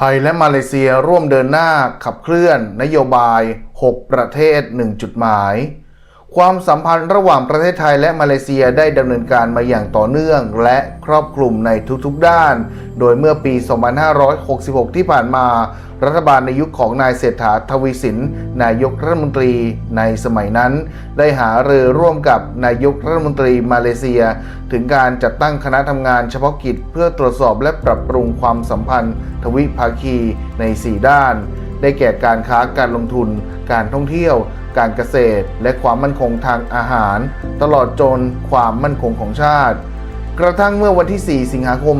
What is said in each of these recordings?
ทยและมาเลเซียร่วมเดินหน้าขับเคลื่อนนโยบาย 6 ประเทศ 1 จุดหมาย ความสัมพันธ์ระหว่างประเทศไทยและมาเลเซียได้ดำเนินการมาอย่างต่อเนื่องและครอบคลุมในทุกๆด้าน โดยเมื่อปี 2566 ที่ผ่านมา รัฐบาลในยุคของนายเศรษฐาทวีสิน นายกรัฐมนตรีในสมัยนั้น ได้หารือร่วมกับนายกรัฐมนตรีมาเลเซีย ถึงการจัดตั้งคณะทำงานเฉพาะกิจ เพื่อตรวจสอบและปรับปรุงความสัมพันธ์ ทวิภาคีใน 4 ด้าน ได้แก่การค้าการลงทุน การท่องเที่ยว การเกษตร และความมั่นคงทางอาหาร ตลอดจนความมั่นคงของชาติ กระทั่งเมื่อวันที่ 4 สิงหาคม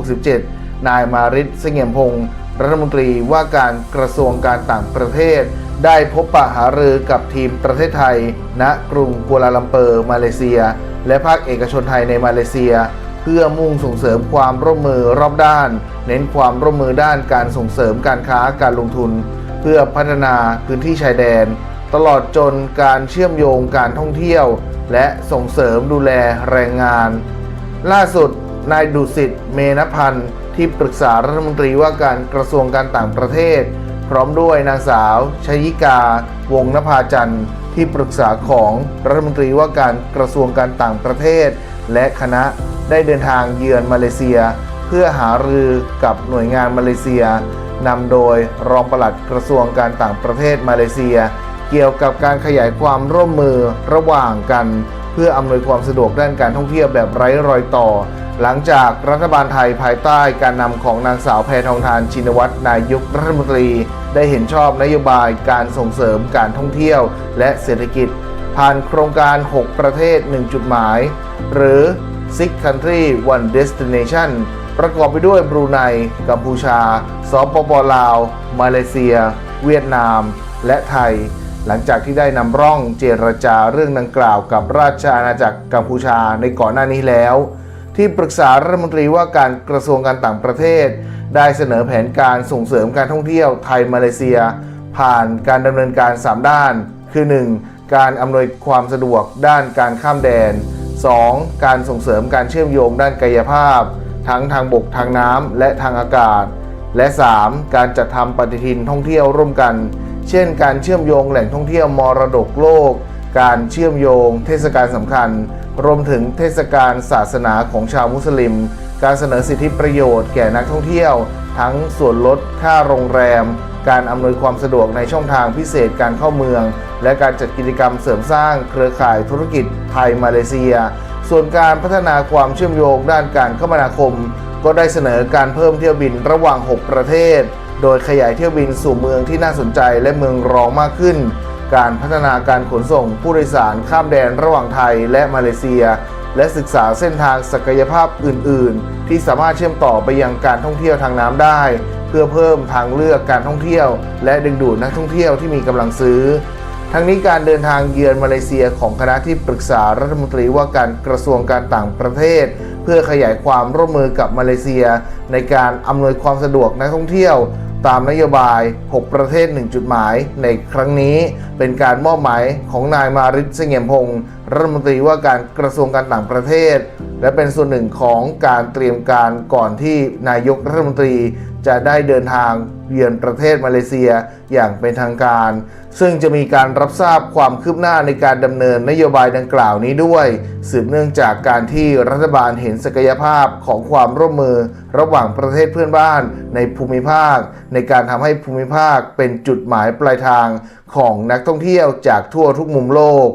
2567 นายมาริศเสงี่ยมพงศ์รัฐมนตรีว่าการกระทรวงการต่างประเทศ ได้พบปะหารือกับทีมประเทศไทย ณกรุงกัวลาลัมเปอร์ มาเลเซีย และภาคเอกชนไทยในมาเลเซีย เพื่อมุ่งส่งเสริมความร่วมมือรอบด้าน เน้นความร่วมมือด้านการส่งเสริมการค้าการลงทุน เพื่อพัฒนาพื้นที่ชายแดน ตลอดจนการเชื่อมโยงการท่องเที่ยว และส่งเสริมดูแลแรงงาน ล่าสุดนายดุสิตเมนพันธ์ที่ปรึกษารัฐมนตรีว่าการกระทรวงการต่างประเทศ พร้อมด้วยนางสาวชยิกา วงนภาจันทร์ ที่ปรึกษาของรัฐมนตรีว่าการกระทรวงการต่างประเทศ และคณะได้เดินทางเยือนมาเลเซีย เพื่อหารือกับหน่วยงานมาเลเซียนำโดยรองปลัดกระทรวงการต่างประเทศมาเลเซีย เกี่ยวกับการขยายความร่วมมือระหว่างกัน เพื่ออำนวยความสะดวกด้านการท่องเที่ยวแบบไร้รอยต่อ หลังจากรัฐบาลไทยภายใต้การนำของนางสาวแพทองทานชินวัตรนายกรัฐมนตรี ได้เห็นชอบนโยบายการส่งเสริมการท่องเที่ยว และเศรษฐกิจ ผ่านโครงการ 6 ประเทศ 1 จุดหมาย หรือ Six Country One Destination ประกอบไปด้วยบรูไน กัมพูชา สปปลาว มาเลเซีย เวียดนาม และไทย หลังจากที่ได้นำร่องเจรจาเรื่องดังกล่าวกับราชอาณาจักรกัมพูชาในก่อนหน้านี้แล้ว ที่ปรึกษารัฐมนตรีว่าการกระทรวงการต่างประเทศ ได้เสนอแผนการส่งเสริมการท่องเที่ยวไทยมาเลเซีย ผ่านการดำเนินการ 3 ด้าน คือ 1. การอำนวยความสะดวกด้านการข้ามแดน 2. การส่งเสริมการเชื่อมโยงด้านกายภาพ ทั้งทางบกทางน้ำและทางอากาศ และ 3. การจัดทำปฏิทินท่องเที่ยวร่วมกัน เช่น การเชื่อมโยงแหล่งท่องเที่ยวมรดกโลก การเชื่อมโยงเทศกาลสำคัญ รวมถึงเทศกาลศาสนาของชาวมุสลิม การเสนอสิทธิประโยชน์แก่นักท่องเที่ยว ทั้งส่วนลดค่าโรงแรม การอำนวยความสะดวกในช่องทางพิเศษการเข้าเมือง และการจัดกิจกรรมเสริมสร้างเครือข่ายธุรกิจไทยมาเลเซีย ส่วนการพัฒนาความเชื่อมโยงด้านการคมนาคม ก็ได้เสนอการเพิ่มเที่ยวบินระหว่าง 6 ประเทศ โดยขยายเที่ยวบินสู่เมืองที่น่าสนใจและเมืองรองมากขึ้น การพัฒนาการขนส่งผู้โดยสารข้ามแดนระหว่างไทยและมาเลเซีย และศึกษาเส้นทางศักยภาพอื่น ๆ ที่สามารถเชื่อมต่อไปยังการท่องเที่ยวทางน้ำได้ เพื่อเพิ่มทางเลือกการท่องเที่ยว และดึงดูดนักท่องเที่ยวที่มีกำลังซื้อ ทั้งนี้การเดินทางเยือนมาเลเซียของคณะที่ปรึกษารัฐมนตรีว่าการกระทรวงการต่างประเทศเพื่อขยายความร่วมมือกับมาเลเซีย ในการอำนวยความสะดวกนักท่องเที่ยว ตามนโยบาย 6 ประเทศ 1 จุดหมายในครั้งนี้เป็นการมอบหมายของนายมาริศเสงี่ยมพงศ์ รัฐมนตรีว่าการกระทรวงการต่างประเทศ และเป็นส่วนหนึ่งของการเตรียมการก่อนที่นายกรัฐมนตรีจะได้เดินทางเยือนประเทศมาเลเซียอย่างเป็นทางการ ซึ่งจะมีการรับทราบความคืบหน้าในการดำเนินนโยบายดังกล่าวนี้ด้วย สืบเนื่องจากการที่รัฐบาลเห็นศักยภาพของความร่วมมือ ระหว่างประเทศเพื่อนบ้านในภูมิภาค ในการทำให้ภูมิภาคเป็นจุดหมายปลายทางของนักท่องเที่ยวจากทั่วทุกมุมโลก